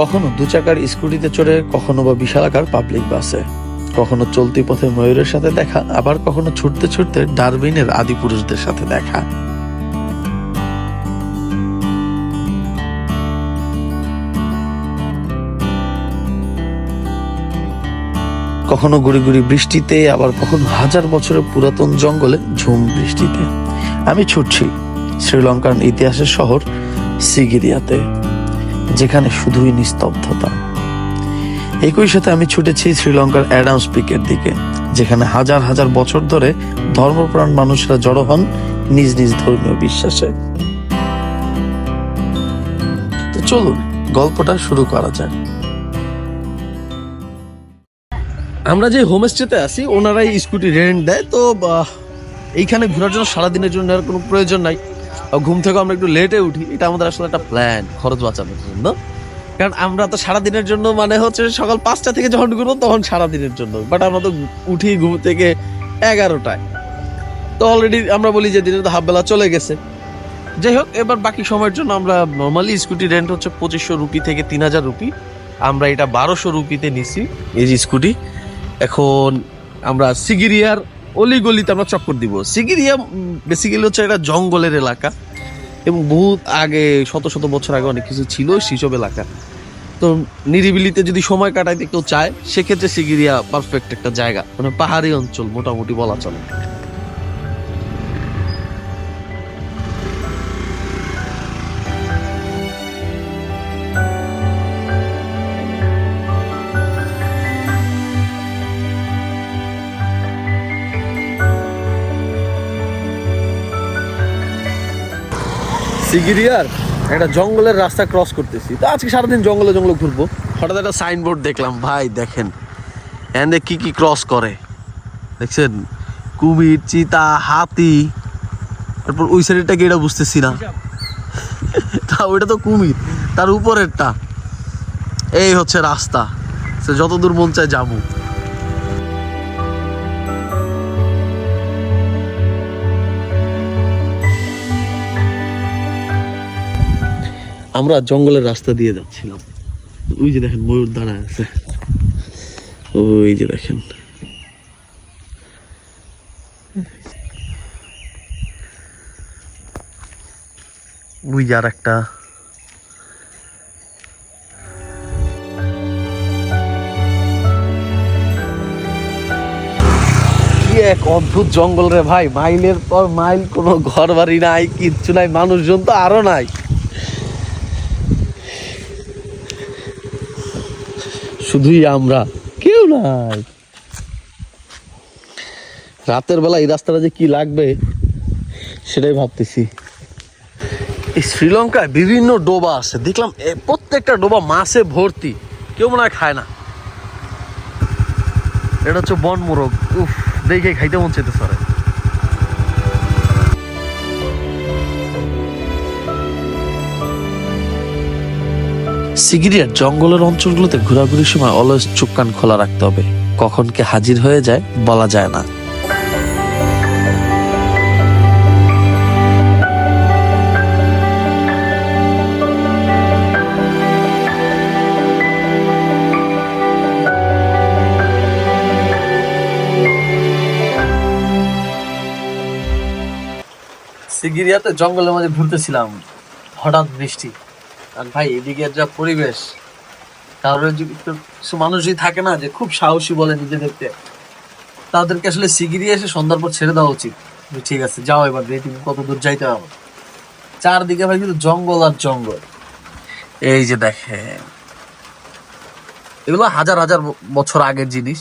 কখনো দু চাকার স্কুটিতে চড়ে, কখনো বা বিশালাকার পাবলিক বাসে কখনো চলতি পথে ময়ূরের সাথে দেখা, আবার কখনো ছুটতে ছুটতে ডারবিনের আদি পুরুষদের সাথে দেখা। কখনো গুড়ি গুড়ি বৃষ্টিতে, আবার কখনো হাজার বছরের পুরাতন জঙ্গলে ঝুম বৃষ্টিতে। আমি ছুটছি শ্রীলঙ্কার ইতিহাসের শহর সিগিরিয়াতে। যেখানে শুধুই নিস্তব্ধতা। একই সাথে আমি ছুটেছি শ্রীলঙ্কার অ্যাডামস পিকের দিকে, যেখানে হাজার হাজার বছর ধরে ধর্মপ্রাণ মানুষরা জড়ো হন নিজ নিজ ধর্মীয় বিশ্বাসে। চলুন, গল্পটা শুরু করা যাক। আমরা যে হোমস্টেতে আছি, ওনারাই স্কুটি রেন্ট দেয়, তো এইখানে ঘোরার জন্য সারাদিনের জন্য আর কোনো প্রয়োজন নাই। ঘুম থেকে আমরা একটু লেটে উঠি। এটা আমাদের আসলে একটা প্ল্যান খরচ বাঁচানোর জন্য। কারণ আমরা তো সারাদিনের জন্য মানে হচ্ছে সকাল পাঁচটা থেকে যখন ঘুরবো তখন সারাদিনের জন্য। বাট আমরা তো উঠি ঘুম থেকে এগারোটায়। তো অলরেডি আমরা বলি যে দিনে তো হাফ বেলা চলে গেছে। যাই হোক, এবার বাকি সময়ের জন্য আমরা নর্মালি স্কুটি রেন্ট হচ্ছে পঁচিশশো রুপি থেকে তিন হাজার রুপি আমরা এটা বারোশো রুপিতে নিছি। এই যে স্কুটি এখন আমরা সিগিরিয়ার অলিগলিতে আমরা চক্কর দিব। সিগিরিয়া বেসিক্যালি হচ্ছে একটা জঙ্গলের এলাকা। এবং বহু আগে, শত শত বছর আগে অনেক কিছু ছিল সেসব এলাকা তো নিরিবিলিতে যদি সময় কাটাইতে কেউ চায়, সেক্ষেত্রে সিগিরিয়া পারফেক্ট একটা জায়গা। মানে পাহাড়ি অঞ্চল, মোটামুটি বলা চলে। সিগিরিয়ার একটা জঙ্গলের রাস্তা ক্রস করতেছি। তো আজকে সারাদিন জঙ্গলে জঙ্গলে ঘুরবো। হঠাৎ একটা সাইনবোর্ড দেখলাম, ভাই দেখেন এনে কি কি ক্রস করে। দেখছেন? কুমির, চিতা, হাতি, তারপর ওই সাইডেরটা কি এটা বুঝতেছি না। তা ওইটা তো কুমির, তার উপরেরটা। এই হচ্ছে রাস্তা। সে যতদূর মন চায় যাব। আমরা জঙ্গলের রাস্তা দিয়ে যাচ্ছিলাম। ওই যে দেখেন ময়ূর দাঁড়ায় আছে। ওই যে দেখেন। ওই যে আর একটা এক অদ্ভুত জঙ্গল রে ভাই। মাইলের পর মাইল কোনো ঘর বাড়ি নাই, কিচ্ছু নাই, মানুষজন তো আরও নাই। শুধুই আমরা। কেউ নাই। রাতের বেলা এই রাস্তাটা যে কি লাগবে, সেটাই ভাবতেছি। এই শ্রীলঙ্কায় বিভিন্ন ডোবা আছে। দেখলাম প্রত্যেকটা ডোবা মাছে ভর্তি। কেউ মনে হয় খায় না। এটা হচ্ছে বন মোরগ উফ, দেখে খাইতে মন চাইতে সরে সিগিরিয়ার জঙ্গলের অঞ্চলগুলোতে ঘোরাঘুরির সময় অলওয়েজ চোখ কান খোলা রাখতে হবে। কখন কে হাজির হয়ে যায়, বলা যায় না। সিগিরিয়াতে জঙ্গলের মাঝে ঘুরতেছিলাম। হঠাৎ বৃষ্টি। আর ভাই এদিকে যা পরিবেশ একটু কিছু মানুষ যদি থাকে না, যে খুব সাহসী বলে নিজেদেরকে, তাদেরকে আসলে সিগিরি এসে সন্ধ্যার পর ছেড়ে দেওয়া উচিত। ঠিক আছে, যাও এবার দেখি তুমি কত দূর যাইতে হবে চারদিকে ভাই কিন্তু জঙ্গল আর জঙ্গল। এই যে দেখেন, এগুলো হাজার হাজার বছর আগের জিনিস।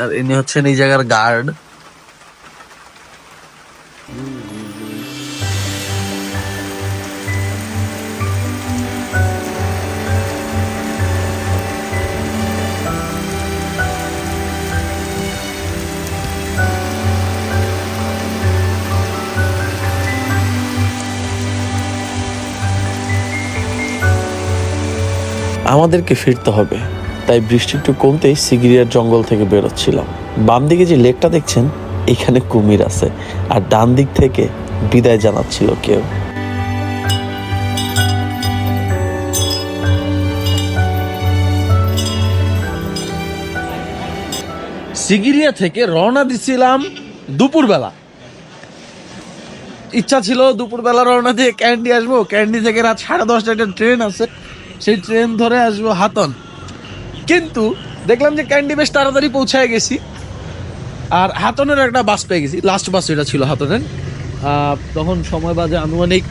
আর ইনি হচ্ছেন এই জায়গার গার্ড আমাদেরকে ফিরতে হবে। তাই বৃষ্টি একটু কমতেই সিগিরিয়ার জঙ্গল থেকে বেরোচ্ছিলাম। বাম দিকে যে লেকটা দেখছেন, এখানে কুমির আছে। আর ডান দিক থেকে বিদায় জানাচ্ছিল কেউ। সিগিরিয়া থেকে রওনা দিছিলাম দুপুরবেলা। ইচ্ছা ছিল দুপুরবেলা রওনা দিয়ে ক্যান্ডি আসব। ক্যান্ডি থেকে রাত সাড়ে দশটা একটা ট্রেন আছে। সেই ট্রেন ধরে আসব হাতন। কিন্তু দেখলাম যে ক্যান্ডি বেশ তাড়াতাড়ি পৌঁছায় গেছি। আর হাতনের একটা বাস পেয়ে গেছি। লাস্ট বাস এটা ছিল হাতনের। তখন সময় বাজে আনুমানিক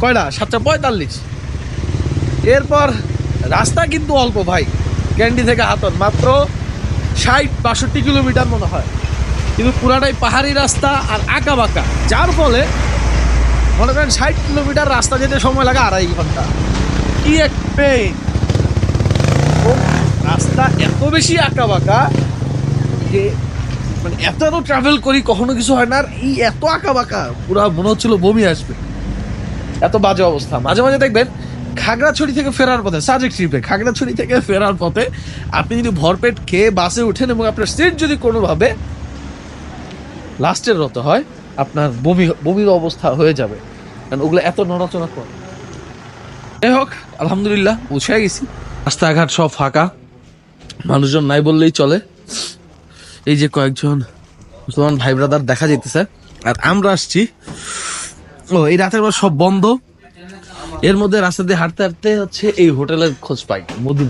কয়টা? সাতটা পঁয়তাল্লিশ। এরপর রাস্তা কিন্তু অল্প ভাই। ক্যান্ডি থেকে হাতন। মাত্র ষাট বাষট্টি কিলোমিটার মনে হয়। কিন্তু পুরাটাই পাহাড়ি রাস্তা আর আঁকা বাঁকা। যার ফলে মনে করেন ষাট কিলোমিটার রাস্তা যেতে সময় লাগে আড়াই ঘণ্টা। কি এক পেন রাস্তা এত বেশি আঁকা বাঁকা যে মানে এত এত ট্রাভেল করি, কখনো কিছু হয় না, আর এই এত আঁকা বাঁকা পুরো মনে হচ্ছিল বমি আসবে। এত বাজে অবস্থা। মাঝে মাঝে দেখবেন, খাগড়াছড়ি থেকে ফেরার পথে, সাজেক ট্রিপে খাগড়াছড়ি থেকে ফেরার পথে আপনি যদি ভরপেট খেয়ে বাসে ওঠেন এবং আপনার সিট যদি কোনোভাবে লাস্টের রত হয় আপনার বমি, বমির অবস্থা হয়ে যাবে। কারণ ওগুলো এত নড়াচড়া করে। যাই হোক, আলহামদুলিল্লাহ, পৌঁছে গেছি। রাস্তাঘাট সব ফাঁকা। মানুষজন নাই বললেই চলে। এই যে কয়েকজন মুসলমান ভাই ব্রাদার দেখা যেতেছে আর আমরা আসছি। ও, এই রাতের বেলা সব বন্ধ। এর মধ্যে রাস্তা দিয়ে হাঁটতে হাঁটতে হচ্ছে এই হোটেলের খোঁজ পাই মধু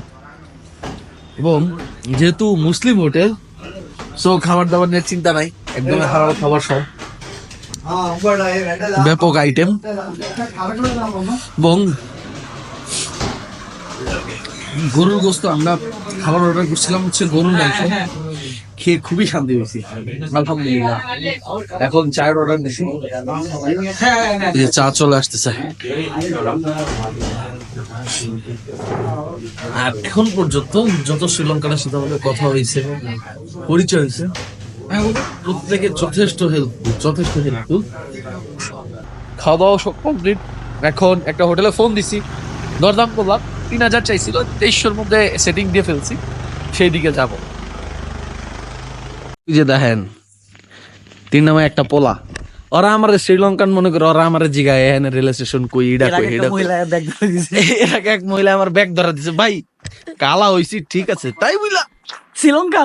এবং যেহেতু মুসলিম হোটেল সো খাবার দাবার নিয়ে চিন্তা নাই। একদম হারাল খাবার সব। ব্যাপক আইটেম এবং গরুর গোস্ত আমরা খাবার অর্ডার করছিলাম হচ্ছে গরুর মাংস। খেয়ে খুবই শান্তি হয়েছি আলহামদুলিল্লাহ। এখন চায়ের অর্ডার দিছি চা চলে আসতেছে। আর এখন পর্যন্ত যত শ্রীলঙ্কার সাথে আমাদের কথা হয়েছে পরিচয় হয়েছে প্রত্যেকে যথেষ্ট হেল্পফুল যথেষ্ট হেল্পফুল খাওয়া দাওয়া সব কমপ্লিট এখন একটা হোটেলে ফোন দিছি। দরদাম করলাম। তিন হাজার চাইছিল। তেইশশোর মধ্যে সেটিং দিয়ে ফেলছি। সেই দিকে যাব যে দেখেন তিন নামে একটা পোলা। ওরা আমার শ্রীলঙ্কান মনে করে ওরা আমার জিগায় এখানে রেল স্টেশন কই ইডা কই ইডা এক মহিলা আমার ব্যাগ ধরা দিছে। ভাই কালা হইছি ঠিক আছে। তাই বুঝলা শ্রীলঙ্কা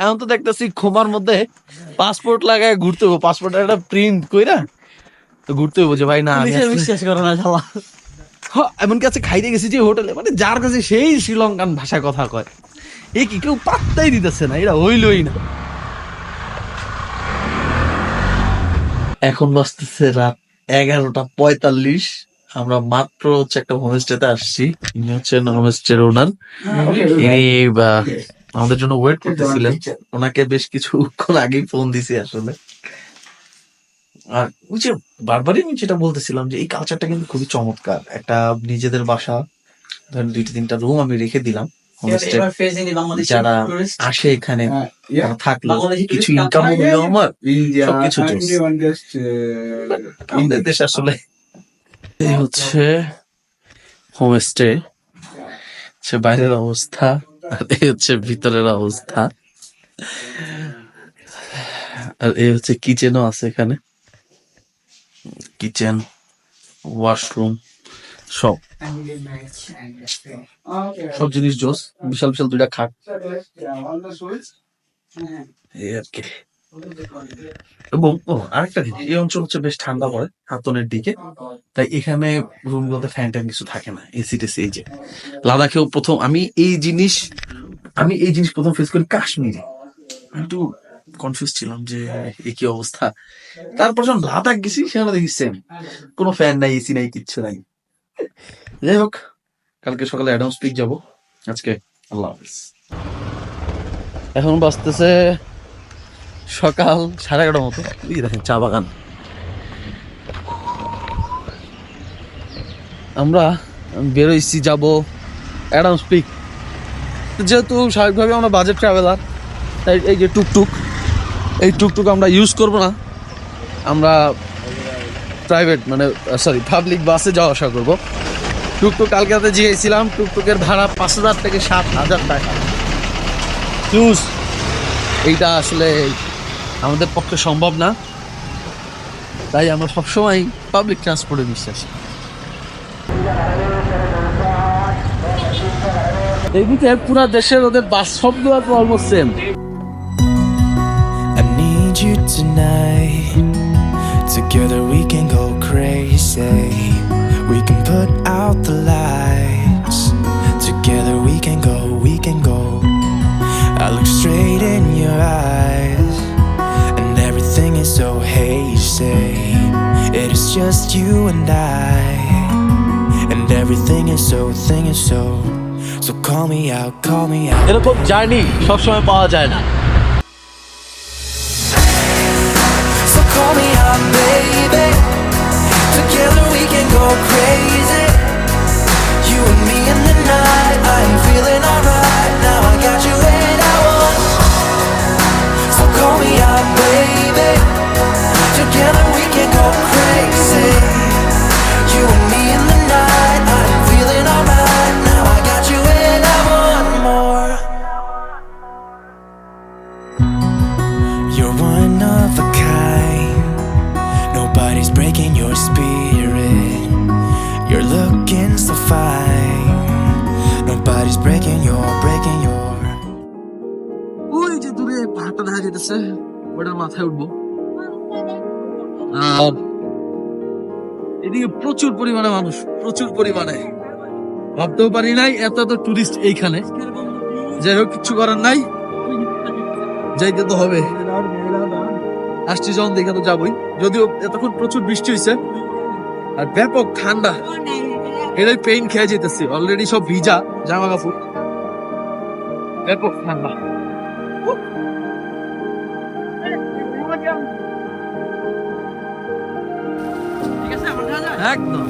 এখন তো দেখতেছি খোমার মধ্যে পাসপোর্ট লাগায় ঘুরতে হব। পাসপোর্টের একটা প্রিন্ট কইরা তো ঘুরতে হব যে ভাই না বিশ্বাস করো না শালা। এমনকি আছে খাইতে গেছি যে হোটেলে মানে যার কাছে সেই শ্রীলঙ্কান ভাষায় কথা কয়। এ কি কেউ পাত্তাই দিতেছে না এটা হইলই না। এখন বাজতেছে রাত এগারোটা পঁয়তাল্লিশ আমরা মাত্র হচ্ছে একটা হোমস্টেতে আসছি। ইনি হচ্ছেন হোমস্টের ওনার ইনি বা, আমাদের জন্য ওয়েট করতেছিলেন। ওনাকে বেশ কিছুক্ষণ আগেই ফোন দিছি আসলে। আর ওই যে বারবারই আমি যেটা বলতেছিলাম যে এই কালচারটা কিন্তু খুবই চমৎকার। একটা নিজেদের বাসা ধরেন দুইটা তিনটা রুম আমি রেখে দিলাম। যারা আসে এখানে Uh, থাকল। কিছু ইনকাম হলো আমার সবকিছু uh, আমাদের দেশ আসলে এই হচ্ছে হোমস্টে বাইরের অবস্থা। আর এই হচ্ছে ভিতরের অবস্থা। আর এই হচ্ছে কিচেনও আছে এখানে। কিচেন, ওয়াশরুম, সব। সব জিনিস জোস। বিশাল বিশাল দুইটা খাট। এই আর কি। এবং, ও, আরেকটা জিনিস এই অঞ্চল হচ্ছে বেশ ঠান্ডা পড়ে হাতনের দিকে। তাই এখানে রুম গুলোতে ফ্যান ট্যান কিছু থাকে না, এসি টেসি, এই যে। লাদাখেও প্রথম, আমি এই জিনিস, আমি এই জিনিস প্রথম ফেস করি কাশ্মীরে। একটু কনফিউজ ছিলাম যে এই কি অবস্থা। তারপর যখন লাদাখ গেছি, সেখানে দেখি সেম কোনো ফ্যান নাই, এসি নাই, কিচ্ছু নাই। যাই হোক, কালকে সকালে অ্যাডামস পিক যাব। আজকে আল্লাহ হাফিজ। এখন বাজতেছে সকাল সাড়ে এগারোটার মতো। এই দেখেন চা বাগান। আমরা বেরোইছি যাব অ্যাডামস পিক। যেহেতু স্বাভাবিকভাবে আমরা বাজেট ট্রাভেলার তাই এই যে টুকটুক এই টুকটুক আমরা ইউজ করব না। আমরা প্রাইভেট মানে সরি পাবলিক বাসে যাওয়া আসা করব। টুকটুক কালকে রাতে জিগেছিলাম টুকটুকের ভাড়া পাঁচ হাজার থেকে সাত হাজার টাকা। চুজ এইটা আসলে আমাদের পক্ষে সম্ভব না তাই আমরা সবসময় পাবলিক ট্রান্সপোর্টে বিশ্বাসী এইদিকে পুরো দেশের ওদের বাস শব্দ আছে almost same you tonight. Together we can go crazy. We can put out the lights. It is just you and I, and everything is so, thing is so. So call me out, call me out. এরকম journey সবসময় পাওয়া যায় না So call me out, baby. Together we can go crazy. এদিকে প্রচুর পরিমাণে মানুষ, প্রচুর পরিমাণে। ভাবতেও পারি নাই, এত এত টুরিস্ট এইখানে। যাই হোক, কিছু করার নাই। যাইতে তো হবে। আসছি যখন, দেখে তো যাবই। যদিও এতক্ষণ প্রচুর বৃষ্টি হয়েছে আর ব্যাপক ঠান্ডা। এটাই পেইন খেয়ে যেতেছি অলরেডি সব ভিজা জামা কাপড় ব্যাপক ঠান্ডা। একদম।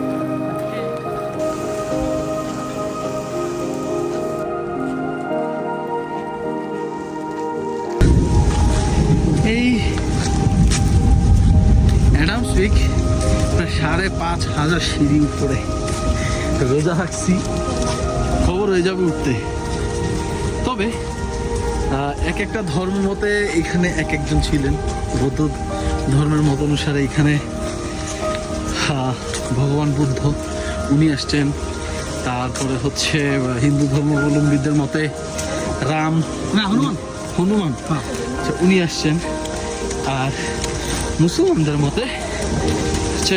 এই অ্যাডামস উইক সাড়ে পাঁচ হাজার সিঁড়ি উপরে। রোজা রাখছি, খবর হয়ে যাবে উঠতে। তবে এক একটা ধর্ম মতে এখানে এক একজন ছিলেন। বৌদ্ধ ধর্মের মত অনুসারে এখানে ভগবান বুদ্ধ উনি আসছেন। তারপরে হচ্ছে হিন্দু ধর্মাবলম্বীদের মতে রাম না হনুমান। হনুমান। আচ্ছা, উনি আসছেন। আর মুসলমানদের মতে হচ্ছে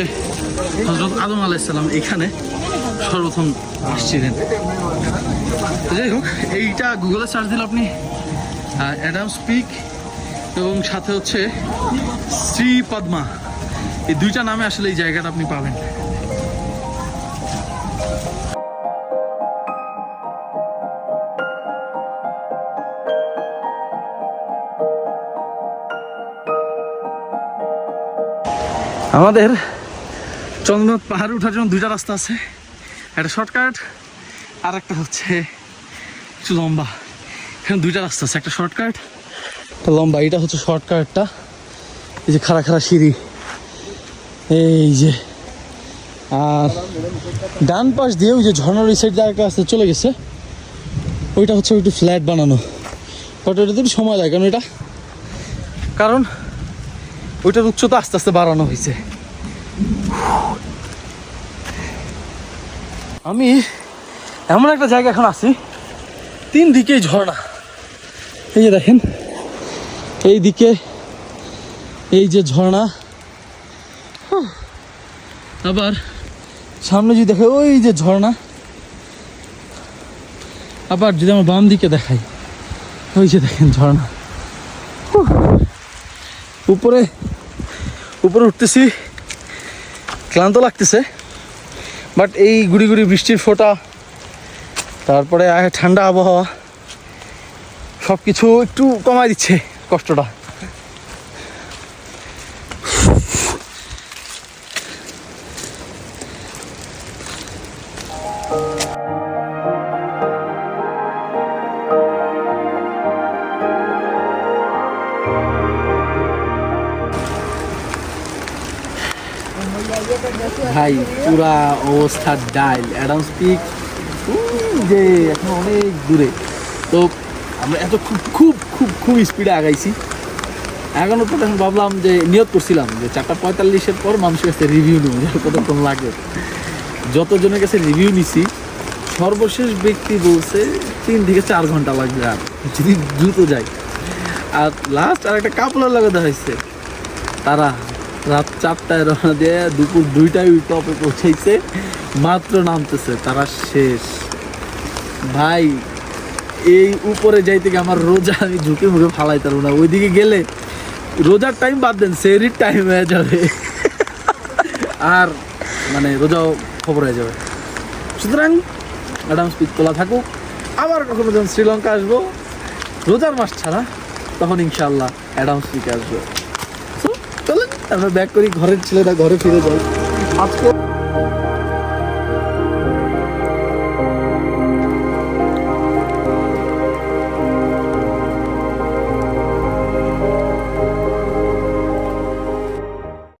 হজরত আদম আলাইসাল্লাম এখানে সর্বপ্রথম আসছিলেন। যাই হোক এইটা গুগলে সার্চ দিলে আপনি অ্যাডাম স্পিক এবং সাথে হচ্ছে শ্রী পদ্মা এই দুইটা নামে আসলে এই জায়গাটা আপনি পাবেন। আমাদের চন্দ্রনাথ পাহাড়ে ওঠার জন্য দুইটা রাস্তা আছে। একটা শর্টকাট আর একটা হচ্ছে একটু লম্বা। এখানে দুইটা রাস্তা আছে, একটা শর্টকাট একটা লম্বা। এটা হচ্ছে শর্টকাটটা এই যে খাড়া খাড়া সিঁড়ি। এই যে। আর ডান পাশ দিয়ে ওই যে ঝর্ণার ওই সাইড জায়গা আসতে চলে গেছে। ওইটা হচ্ছে একটু ফ্ল্যাট বানানো। বাট ওইটাতে একটু সময় লাগে কারণ এটা? কারণ ওইটার উচ্চতা আস্তে আস্তে বাড়ানো হয়েছে আমি এমন একটা জায়গা এখন আছি তিন দিকেই ঝর্ণা এই যে দেখেন, এই দিকে এই যে ঝর্ণা। আবার সামনে যদি দেখে ওই যে ঝর্ণা, আবার যদি আমার বাম দিকে দেখাই, ওই যে দেখেন ঝর্ণা। উপরে উপরে উঠতেছি। ক্লান্ত লাগতেছে। বাট এই গুড়ি গুড়ি বৃষ্টির ফোটা, তারপরে ঠান্ডা আবহাওয়া সব কিছু একটু কমায় দিচ্ছে কষ্টটা। ভাই, পুরা অবস্থা ডাইল। অ্যাডামস পিক যে এখন অনেক দূরে। তো আমরা এত খুব খুব খুব খুব স্পিডে আগাইছি। এগানোর পর এখন ভাবলাম যে নিয়োগ করছিলাম যে চারটা পঁয়তাল্লিশের পর মানুষের কাছে রিভিউ নেব, যে কতক্ষণ লাগে। যতজনের কাছে রিভিউ নিছি, সর্বশেষ ব্যক্তি বলছে তিন থেকে চার ঘণ্টা লাগবে আর, যদি দ্রুত যাই আর লাস্ট আর একটা কাপড়ের লাগাতে হয়েছে। তারা রাত চারটায় রওনা দিয়ে দুপুর দুইটায় ওই টপে পৌঁছাইছে। মাত্র নামতেছে, তারা শেষ। ভাই, এই উপরে যাইতে গিয়ে আমার রোজা আমি ঝুঁকে মুখে ফালাই পারব না। ওইদিকে গেলে রোজার টাইম বাদ দেন সেরির টাইম হয়ে যাবে। আর মানে রোজাও খবর হয়ে যাবে। সুতরাং অ্যাডাম স্পিচ তোলা থাকুক। আবার কখনো যখন শ্রীলঙ্কা আসব, রোজার মাস ছাড়া, তখন ইনশাল্লাহ অ্যাডাম স্পিকে আসব। আমরা ব্যাক করি ঘরের ছেলেরা ঘরে ফিরে যাই আজকে